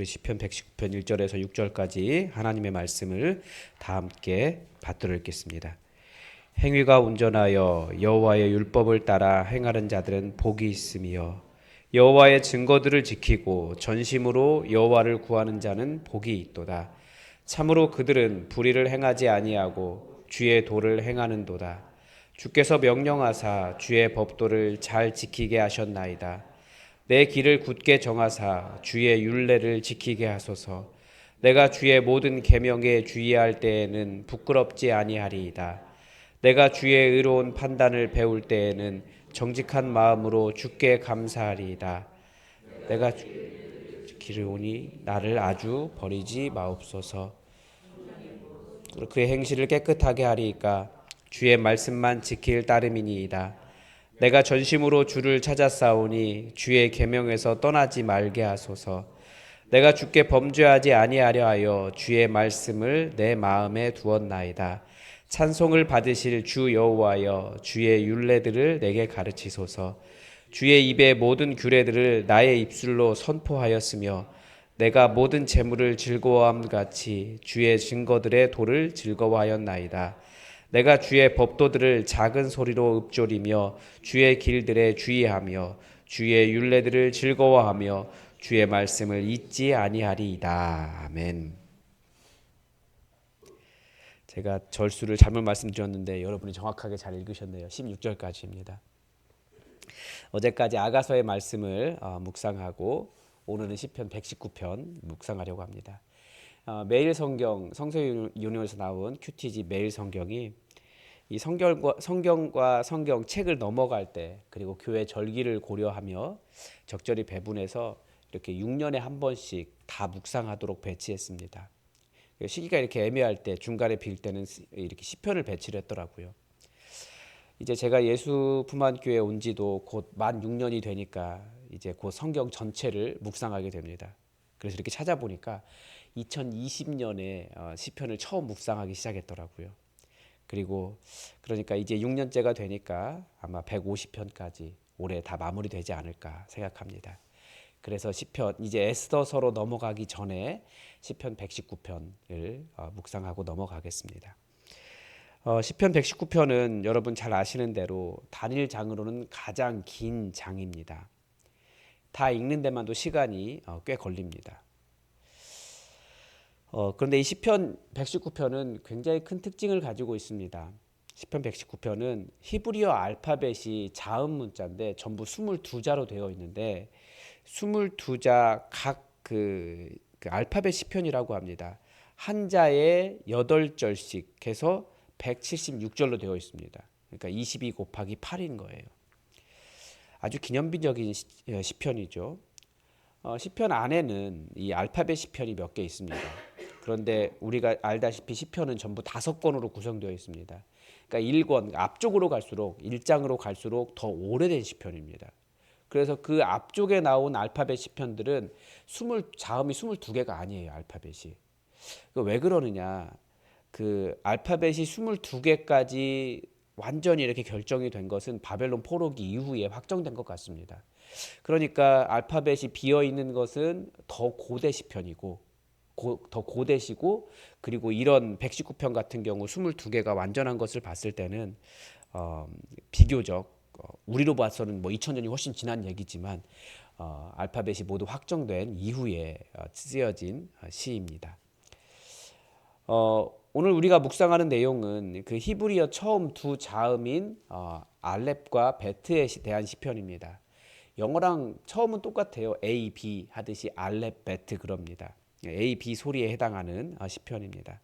우리 시편 119편 1절에서 6절까지 하나님의 말씀을 다 함께 받들어 읽겠습니다. 행위가 운전하여 여호와의 율법을 따라 행하는 자들은 복이 있으며 여호와의 증거들을 지키고 전심으로 여호와를 구하는 자는 복이 있도다. 참으로 그들은 불의를 행하지 아니하고 주의 도를 행하는도다. 주께서 명령하사 주의 법도를 잘 지키게 하셨나이다. 내 길을 굳게 정하사 주의 율례를 지키게 하소서. 내가 주의 모든 계명에 주의할 때에는 부끄럽지 아니하리이다. 내가 주의 의로운 판단을 배울 때에는 정직한 마음으로 주께 감사하리이다. 내가 길을 오니 나를 아주 버리지 마옵소서. 그의 행실을 깨끗하게 하리이까 주의 말씀만 지킬 따름이니이다. 내가 전심으로 주를 찾아 싸우니 주의 계명에서 떠나지 말게 하소서. 내가 주께 범죄하지 아니하려 하여 주의 말씀을 내 마음에 두었나이다. 찬송을 받으실 주 여호와여 주의 율례들을 내게 가르치소서. 주의 입의 모든 규례들을 나의 입술로 선포하였으며 내가 모든 재물을 즐거워함 같이 주의 증거들의 도를 즐거워하였나이다. 내가 주의 법도들을 작은 소리로 읊조리며 주의 길들에 주의하며 주의 율례들을 즐거워하며 주의 말씀을 잊지 아니하리이다. 아멘. 제가 절수를 잘못 말씀드렸는데 여러분이 정확하게 잘 읽으셨네요. 16절까지입니다. 어제까지 아가서의 말씀을 어, 묵상하고 오늘은 시편 119편 묵상하려고 합니다. 어, 매일 성경 성서윤회에서 나온 큐티지 매일 성경이 이 성경과 성경과 성경 책을 넘어갈 때 그리고 교회 절기를 고려하며 적절히 배분해서 이렇게 6년에 한 번씩 다 묵상하도록 배치했습니다. 시기가 이렇게 애매할 때 중간에 빌 때는 이렇게 시편을 배치를 했더라고요. 이제 제가 예수 품안교회 온 지도 곧 만 6년이 되니까 이제 곧 성경 전체를 묵상하게 됩니다. 그래서 이렇게 찾아보니까 2020년에 어, 시편을 처음 묵상하기 시작했더라고요. 그리고 그러니까 이제 6년째가 되니까 아마 150편까지 올해 다 마무리되지 않을까 생각합니다. 그래서 시편 이제 에스더서로 넘어가기 전에 시편 119편을 어, 묵상하고 넘어가겠습니다. 어, 시편 119편은 여러분 잘 아시는 대로 단일 장으로는 가장 긴 장입니다. 다 읽는 데만도 시간이 어, 꽤 걸립니다. 어, 그런데 이 시편 119편은 굉장히 큰 특징을 가지고 있습니다. 시편 119편은 히브리어 알파벳이 자음 문자인데 전부 22자로 되어 있는데 22자 각그 그 알파벳 시편이라고 합니다. 한 자에 8절씩 해서 176절로 되어 있습니다. 그러니까 22 곱하기 8인 거예요. 아주 기념비적인 예, 시편이죠. 어, 시편 안에는 이 알파벳 시편이 몇 개 있습니다. 그런데 우리가 알다시피 시편은 전부 다섯 권으로 구성되어 있습니다. 그러니까 1권 앞쪽으로 갈수록 1장으로 갈수록 더 오래된 시편입니다. 그래서 그 앞쪽에 나온 알파벳 시편들은 20 자음이 22개가 아니에요, 알파벳이. 왜 그러느냐? 그 알파벳이 22개까지 완전히 이렇게 결정이 된 것은 바벨론 포로기 이후에 확정된 것 같습니다. 그러니까 알파벳이 비어 있는 것은 더 고대 시편이고 고, 더 고대시고 그리고 이런 119편 같은 경우 22개가 완전한 것을 봤을 때는 어, 비교적 어, 우리로 봐서는 뭐 2000년이 훨씬 지난 얘기지만 어, 알파벳이 모두 확정된 이후에 어, 쓰여진 어, 시입니다. 어, 오늘 우리가 묵상하는 내용은 그 히브리어 처음 두 자음인 어, 알렙과 베트에 대한 시편입니다. 영어랑 처음은 똑같아요. A, B 하듯이 알렙, 베트 그럽니다. A, B 소리에 해당하는 어, 시편입니다.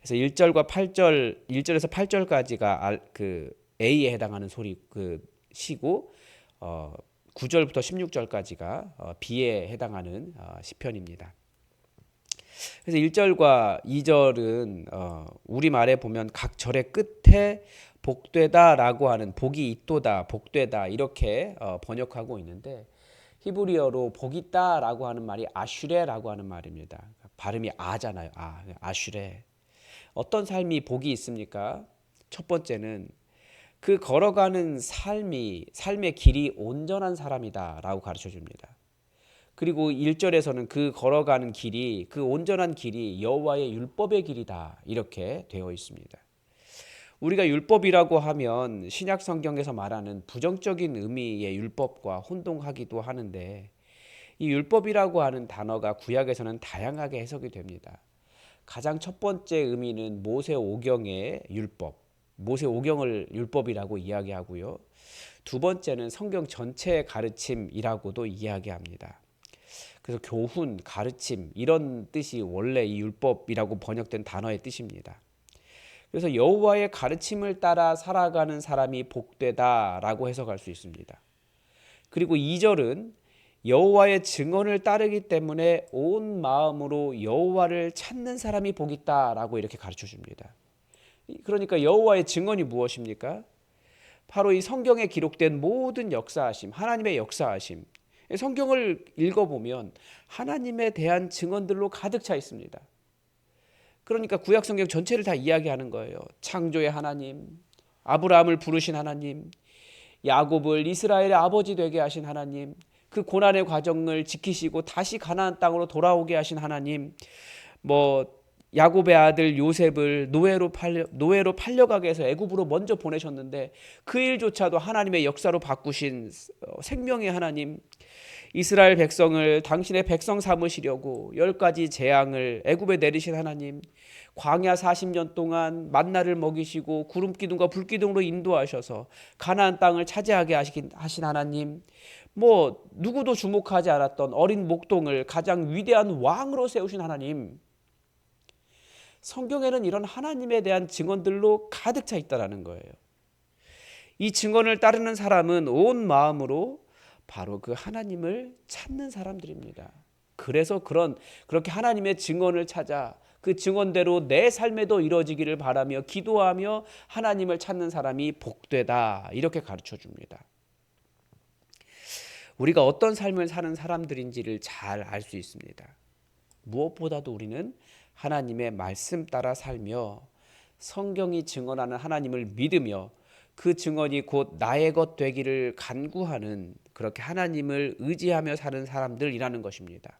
그래서 1절과 8절, 1절에서 8절까지가 그 A에 해당하는 소리 그 시고 어 9절부터 16절까지가 어 B에 해당하는 어 시편입니다. 그래서 1절과 2절은 어 우리말에 보면 각 절의 끝에 복되다라고 하는 복이 있도다, 복되다 이렇게 어 번역하고 있는데 히브리어로 복 있다라고 하는 말이 아슈레라고 하는 말입니다. 발음이 아잖아요. 아, 아슈레. 어떤 삶이 복이 있습니까? 첫 번째는 그 걸어가는 삶이 삶의 길이 온전한 사람이다라고 가르쳐 줍니다. 그리고 1절에서는 그 걸어가는 길이 그 온전한 길이 여호와의 율법의 길이다. 이렇게 되어 있습니다. 우리가 율법이라고 하면 신약 성경에서 말하는 부정적인 의미의 율법과 혼동하기도 하는데 이 율법이라고 하는 단어가 구약에서는 다양하게 해석이 됩니다. 가장 첫 번째 의미는 모세 오경의 율법, 모세 오경을 율법이라고 이야기하고요. 두 번째는 성경 전체의 가르침이라고도 이야기합니다. 그래서 교훈, 가르침 이런 뜻이 원래 이 율법이라고 번역된 단어의 뜻입니다. 그래서 여호와의 가르침을 따라 살아가는 사람이 복되다라고 해석할 수 있습니다. 그리고 2절은 여호와의 증언을 따르기 때문에 온 마음으로 여호와를 찾는 사람이 복 있다라고 이렇게 가르쳐 줍니다. 그러니까 여호와의 증언이 무엇입니까? 바로 이 성경에 기록된 모든 역사하심, 하나님의 역사하심. 성경을 읽어보면 하나님에 대한 증언들로 가득 차 있습니다. 그러니까 구약 성경 전체를 다 이야기하는 거예요. 창조의 하나님, 아브라함을 부르신 하나님, 야곱을 이스라엘의 아버지 되게 하신 하나님, 그 고난의 과정을 지키시고 다시 가나안 땅으로 돌아오게 하신 하나님, 뭐 야곱의 아들 요셉을 노예로 팔려 노예로 팔려가게 해서 애굽으로 먼저 보내셨는데 그 일조차도 하나님의 역사로 바꾸신 어, 생명의 하나님 이스라엘 백성을 당신의 백성 삼으시려고 열 가지 재앙을 애굽에 내리신 하나님 광야 40년 동안 만나를 먹이시고 구름 기둥과 불 기둥으로 인도하셔서 가나안 땅을 차지하게 하신 하나님 뭐 누구도 주목하지 않았던 어린 목동을 가장 위대한 왕으로 세우신 하나님 성경에는 이런 하나님에 대한 증언들로 가득 차 있다라는 거예요. 이 증언을 따르는 사람은 온 마음으로 바로 그 하나님을 찾는 사람들입니다. 그래서 그런 그렇게 하나님의 증언을 찾아 그 증언대로 내 삶에도 이루어지기를 바라며 기도하며 하나님을 찾는 사람이 복되다 이렇게 가르쳐 줍니다. 우리가 어떤 삶을 사는 사람들인지를 잘 알 수 있습니다. 무엇보다도 우리는 하나님의 말씀 따라 살며 성경이 증언하는 하나님을 믿으며 그 증언이 곧 나의 것 되기를 간구하는 그렇게 하나님을 의지하며 사는 사람들이라는 것입니다.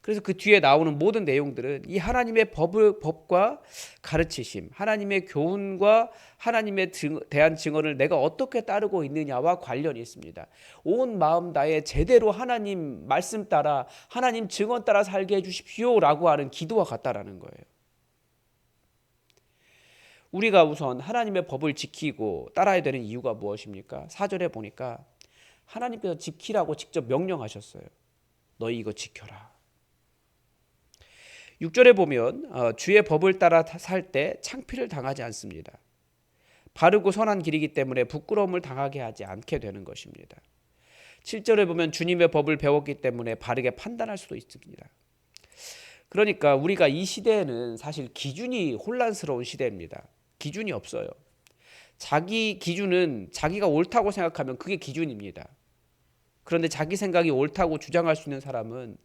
그래서 그 뒤에 나오는 모든 내용들은 이 하나님의 법을, 법과 가르치심, 하나님의 교훈과 하나님의 대한 증언을 내가 어떻게 따르고 있느냐와 관련이 있습니다. 온 마음 다해 제대로 하나님 말씀 따라 하나님 증언 따라 살게 해 주십시오라고 하는 기도와 같다라는 거예요. 우리가 우선 하나님의 법을 지키고 따라야 되는 이유가 무엇입니까? 사절에 보니까 하나님께서 지키라고 직접 명령하셨어요. 너희 이거 지켜라. 6절에 보면 어, 주의 법을 따라 살 때 창피를 당하지 않습니다. 바르고 선한 길이기 때문에 부끄러움을 당하게 하지 않게 되는 것입니다. 7절에 보면 주님의 법을 배웠기 때문에 바르게 판단할 수도 있습니다. 그러니까 우리가 이 시대에는 사실 기준이 혼란스러운 시대입니다. 기준이 없어요. 자기 기준은 자기가 옳다고 생각하면 그게 기준입니다. 그런데 자기 생각이 옳다고 주장할 수 있는 사람은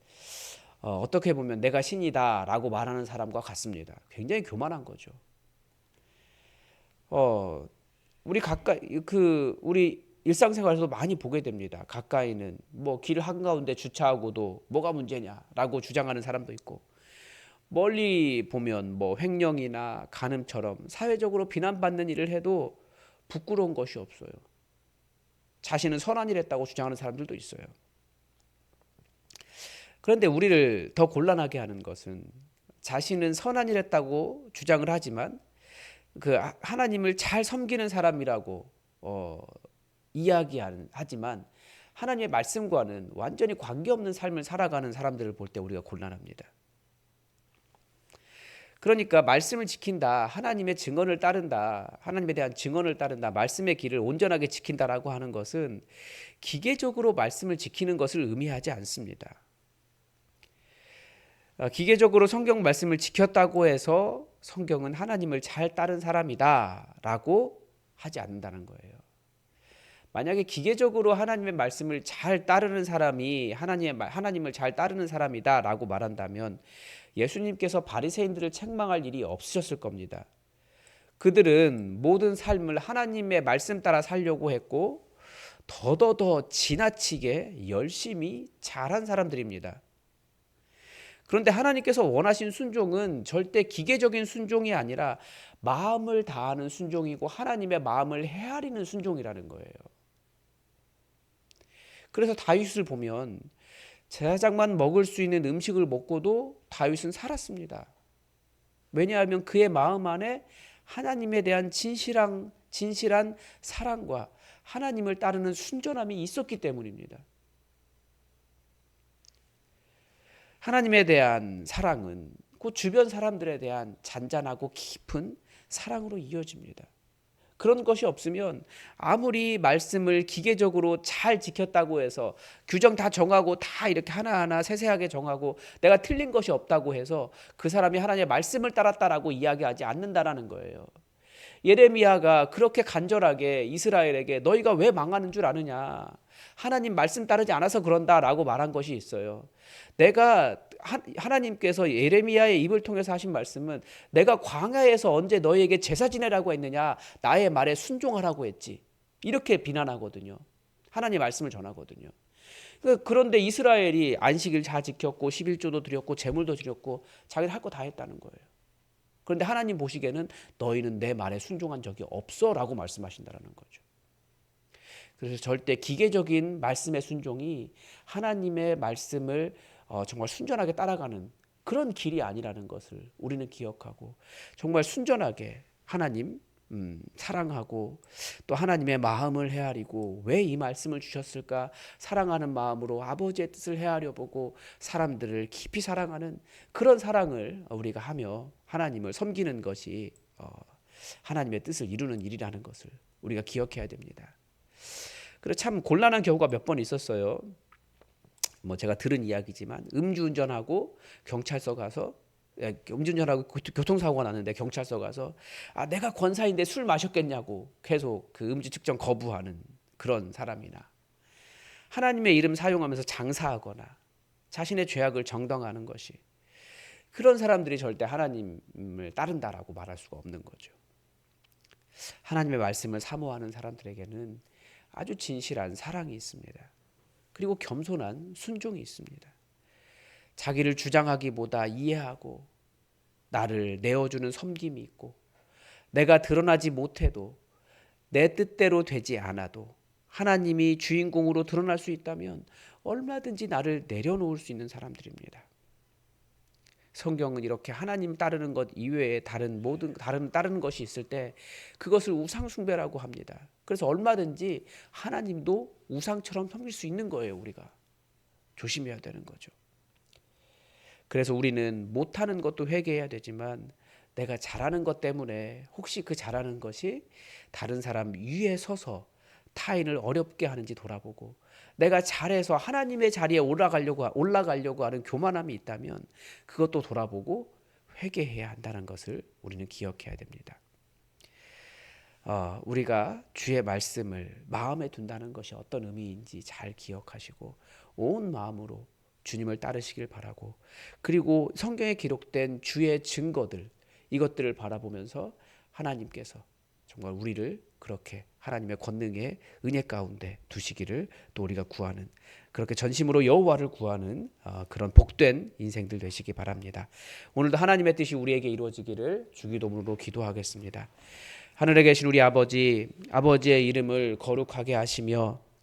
어, 어떻게 보면 내가 신이다라고 말하는 사람과 같습니다. 굉장히 교만한 거죠. 어, 우리 가까이 그 우리 일상생활에서도 많이 보게 됩니다. 가까이는 뭐 길 한가운데 주차하고도 뭐가 문제냐라고 주장하는 사람도 있고 멀리 보면 뭐 횡령이나 간음처럼 사회적으로 비난받는 일을 해도 부끄러운 것이 없어요. 자신은 선한 일 했다고 주장하는 사람들도 있어요. 그런데 우리를 더 곤란하게 하는 것은 자신은 선한 일 했다고 주장을 하지만 그 하나님을 잘 섬기는 사람이라고 어, 이야기하는 하지만 하나님의 말씀과는 완전히 관계없는 삶을 살아가는 사람들을 볼 때 우리가 곤란합니다. 그러니까 말씀을 지킨다, 하나님의 증언을 따른다, 하나님에 대한 증언을 따른다, 말씀의 길을 온전하게 지킨다라고 하는 것은 기계적으로 말씀을 지키는 것을 의미하지 않습니다. 어, 기계적으로 성경 말씀을 지켰다고 해서 성경은 하나님을 잘 따른 사람이다라고 하지 않는다는 거예요. 만약에 기계적으로 하나님의 말씀을 잘 따르는 사람이 하나님의 하나님을 잘 따르는 사람이다라고 말한다면 예수님께서 바리새인들을 책망할 일이 없으셨을 겁니다. 그들은 모든 삶을 하나님의 말씀 따라 살려고 했고 더더더 지나치게 열심히 잘한 사람들입니다. 그런데 하나님께서 원하신 순종은 절대 기계적인 순종이 아니라 마음을 다하는 순종이고 하나님의 마음을 헤아리는 순종이라는 거예요. 그래서 다윗을 보면 제사장만 먹을 수 있는 음식을 먹고도 다윗은 살았습니다. 왜냐하면 그의 마음 안에 하나님에 대한 진실한 진실한 사랑과 하나님을 따르는 순전함이 있었기 때문입니다. 하나님에 대한 사랑은 그 주변 사람들에 대한 잔잔하고 깊은 사랑으로 이어집니다. 그런 것이 없으면 아무리 말씀을 기계적으로 잘 지켰다고 해서 규정 다 정하고 다 이렇게 하나하나 세세하게 정하고 내가 틀린 것이 없다고 해서 그 사람이 하나님의 말씀을 따랐다라고 이야기하지 않는다라는 거예요. 예레미야가 그렇게 간절하게 이스라엘에게 너희가 왜 망하는 줄 아느냐? 하나님 말씀 따르지 않아서 그런다라고 말한 것이 있어요. 내가 하나님께서 예레미야의 입을 통해서 하신 말씀은 내가 광야에서 언제 너희에게 제사 지내라고 했느냐? 나의 말에 순종하라고 했지. 이렇게 비난하거든요. 하나님 말씀을 전하거든요. 그, 그런데 이스라엘이 안식일 잘 지켰고 11조도 드렸고 재물도 드렸고 자기들 할 거 다 했다는 거예요. 그런데 하나님 보시기에는 너희는 내 말에 순종한 적이 없어라고 말씀하신다는 거죠. 그래서 절대 기계적인 말씀의 순종이 하나님의 말씀을 어, 정말 순전하게 따라가는 그런 길이 아니라는 것을 우리는 기억하고 정말 순전하게 하나님 음, 사랑하고 또 하나님의 마음을 헤아리고 왜 이 말씀을 주셨을까 사랑하는 마음으로 아버지의 뜻을 헤아려 보고 사람들을 깊이 사랑하는 그런 사랑을 우리가 하며 하나님을 섬기는 것이 어, 하나님의 뜻을 이루는 일이라는 것을 우리가 기억해야 됩니다. 그래 참 곤란한 경우가 몇 번 있었어요. 뭐 제가 들은 이야기지만 음주운전하고 경찰서 가서 예, 음주운전하고 교통사고가 났는데 경찰서 가서 아 내가 권사인데 술 마셨겠냐고 계속 그 음주 측정 거부하는 그런 사람이나 하나님의 이름 사용하면서 장사하거나 자신의 죄악을 정당하는 것이 그런 사람들이 절대 하나님을 따른다라고 말할 수가 없는 거죠. 하나님의 말씀을 사모하는 사람들에게는 아주 진실한 사랑이 있습니다. 그리고 겸손한 순종이 있습니다. 자기를 주장하기보다 이해하고 나를 내어주는 섬김이 있고 내가 드러나지 못해도 내 뜻대로 되지 않아도 하나님이 주인공으로 드러날 수 있다면 얼마든지 나를 내려놓을 수 있는 사람들입니다. 성경은 이렇게 하나님 따르는 것 이외에 다른 모든 다른 따르는 것이 있을 때 그것을 우상 숭배라고 합니다. 그래서 얼마든지 하나님도 우상처럼 섬길 수 있는 거예요, 우리가. 조심해야 되는 거죠. 그래서 우리는 못하는 것도 회개해야 되지만 내가 잘하는 것 때문에 혹시 그 잘하는 것이 다른 사람 위에 서서 타인을 어렵게 하는지 돌아보고 내가 잘해서 하나님의 자리에 올라가려고 올라가려고 하는 교만함이 있다면 그것도 돌아보고 회개해야 한다는 것을 우리는 기억해야 됩니다. 어, 우리가 주의 말씀을 마음에 둔다는 것이 어떤 의미인지 잘 기억하시고 온 마음으로 주님을 따르시길 바라고 그리고 성경에 기록된 주의 증거들 이것들을 바라보면서 하나님께서 정말 우리를 그렇게 하나님의 권능의 은혜 가운데 두시기를 또 우리가 구하는 그렇게 전심으로 여호와를 구하는 어, 그런 복된 인생들 되시기 바랍니다. 오늘도 하나님의 뜻이 우리에게 이루어지기를 주기도문으로 기도하겠습니다. 하늘에 계신 우리 아버지, 아버지의 이름을 거룩하게 하시며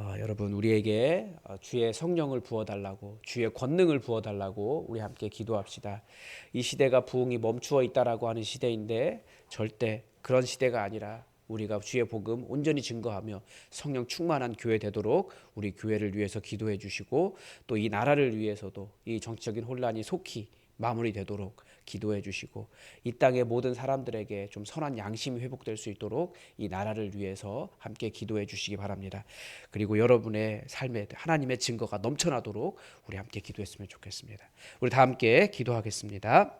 어, 여러분 우리에게 어, 주의 성령을 부어달라고 주의 권능을 부어달라고 우리 함께 기도합시다. 이 시대가 부흥이 멈추어 있다라고 하는 시대인데 절대 그런 시대가 아니라 우리가 주의 복음 온전히 증거하며 성령 충만한 교회 되도록 우리 교회를 위해서 기도해 주시고 또 이 나라를 위해서도 이 정치적인 혼란이 속히 마무리되도록 기도해 주시고 이 땅의 모든 사람들에게 좀 선한 양심이 회복될 수 있도록 이 나라를 위해서 함께 기도해 주시기 바랍니다. 그리고 여러분의 삶에 하나님의 증거가 넘쳐나도록 우리 함께 기도했으면 좋겠습니다. 우리 다 함께 기도하겠습니다.